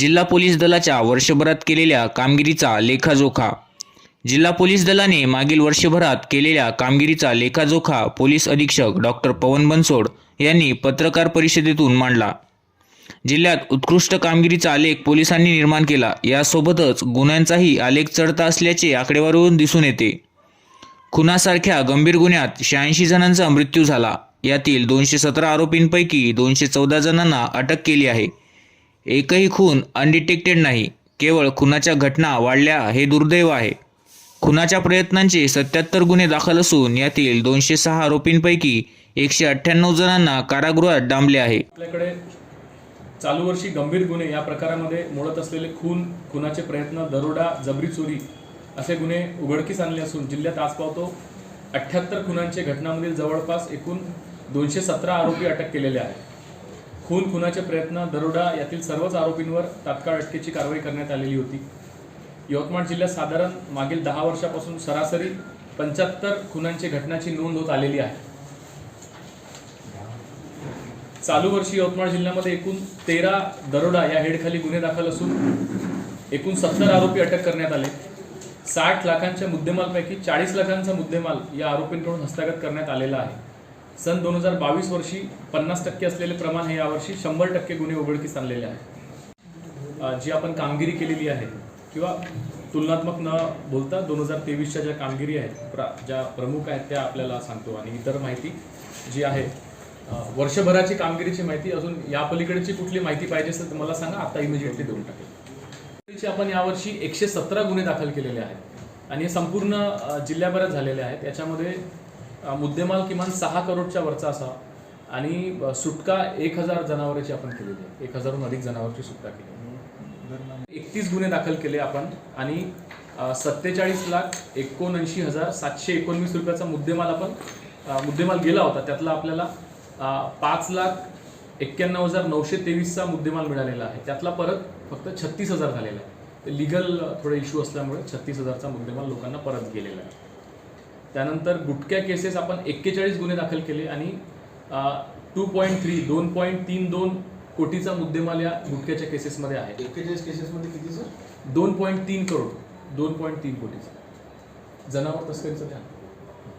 जिल्हा पोलीस दलाच्या वर्षभरात केलेल्या कामगिरीचा लेखाजोखा. जिल्हा पोलीस दलाने मागील वर्षभरात केलेल्या कामगिरीचा लेखाजोखा पोलीस अधीक्षक डॉक्टर पवन बनसोड यांनी पत्रकार परिषदेतून मांडला. जिल्ह्यात उत्कृष्ट कामगिरीचा आलेख पोलिसांनी निर्माण केला. यासोबतच गुन्ह्यांचाही आलेख चढता असल्याचे आकडेवारीवरून दिसून येते. खुनासारख्या गंभीर गुन्ह्यात शहाऐंशी जणांचा मृत्यू झाला. यातील दोनशे सतरा आरोपींपैकी दोनशे चौदा जणांना अटक केली आहे. एकही खून अनडिटेक्टेड नाही. केवळ खुनाच्या घटना वाढल्या हे दुर्दैव आहे. खुनाच्या प्रयत्नांचे सत्याहत्तर गुन्हे दाखल असून यातील दोनशे सहा आरोपींपैकी एकशे अठ्ठ्याण्णव जणांना कारागृहात डांबले आहे. आपल्याकडे चालू वर्षी गंभीर गुन्हे या प्रकारामध्ये मोडत असलेले खून खुनाचे प्रयत्न दरोडा जबरी चोरी असे गुन्हे उघडकीस आणले असून जिल्ह्यात आज पावतो अठ्ठ्याहत्तर खुनांचे घटनांमधील जवळपास एकूण दोनशे सतरा आरोपी अटक केलेले आहेत. खून खुनाचे प्रयत्न दरोडा यातील सर्वच आरोपींवर तात्काळ अटकेची कारवाई करण्यात आलेली होती. यवतमाळ जिल्ह्यात साधारण मागील दहा वर्षापासून सरासरी पंच्याहत्तर खुनांची घटनाची नोंद होत आलेली आहे. चालू वर्षी यवतमाळ जिल्ह्यामध्ये एकूण तेरा दरोडा या हेडखाली गुन्हे दाखल असून एकूण सत्तर आरोपी अटक करण्यात आले. साठ लाखांच्या मुद्देमालपैकी चाळीस लाखांचा मुद्देमाल या आरोपींकडून हस्तगत करण्यात आलेला आहे. सन दोन हजार बावीस वर्षी पन्नास टक्के असलेले प्रमाण हे यावर्षी शंभर टक्के गुन्हे उघडकीस आणलेले आहे जी आपण कामगिरी केलेली आहे किंवा तुलनात्मक न बोलता दोन हजार तेवीसच्या ज्या कामगिरी आहेत प्रा ज्या प्रमुख आहेत त्या आपल्याला सांगतो. आणि इतर माहिती जी आहे वर्षभराची कामगिरीची माहिती अजून या पलीकडची कुठली माहिती पाहिजे असेल तर मला सांगा आता इमिजिएटली देऊन टाकेल. आपण यावर्षी एकशे सतरा गुन्हे दाखल केलेले आहेत. आणि हे संपूर्ण जिल्ह्याभरात झालेले आहेत. याच्यामध्ये मुद्देमाल किमान सहा करोडच्या वरचा असा. आणि सुटका एक हजार जनावरांची आपण केलेली आहे. एक हजारहून अधिक जनावरची सुटका केली एकतीस गुन्हे दाखल केले आपण आणि सत्तेचाळीस लाख एकोणऐंशी हजार सातशे एकोणवीस रुपयाचा मुद्देमाल आपण मुद्देमाल गेला होता. त्यातला आपल्याला पाच लाख एक्क्याण्णव हजार नऊशे तेवीसचा मुद्देमाल मिळालेला आहे. त्यातला परत फक्त छत्तीस हजार झालेला आहे. लिगल थोडे इश्यू असल्यामुळे छत्तीस हजारचा मुद्देमाल लोकांना परत गेलेला आहे. त्यानंतर गुटख्या केसेस आपण एक्केचाळीस गुन्हे दाखल केले आणि टू पॉईंट थ्री दोन पॉईंट तीन दोन कोटीचा मुद्देमाल या गुटख्याच्या केसेसमध्ये आहे. एक्केचाळीस केसेसमध्ये किती सर दोन पॉईंट तीन करोड दोन पॉईंट तीन कोटीचा. जनावर तस्करीचं ध्यान.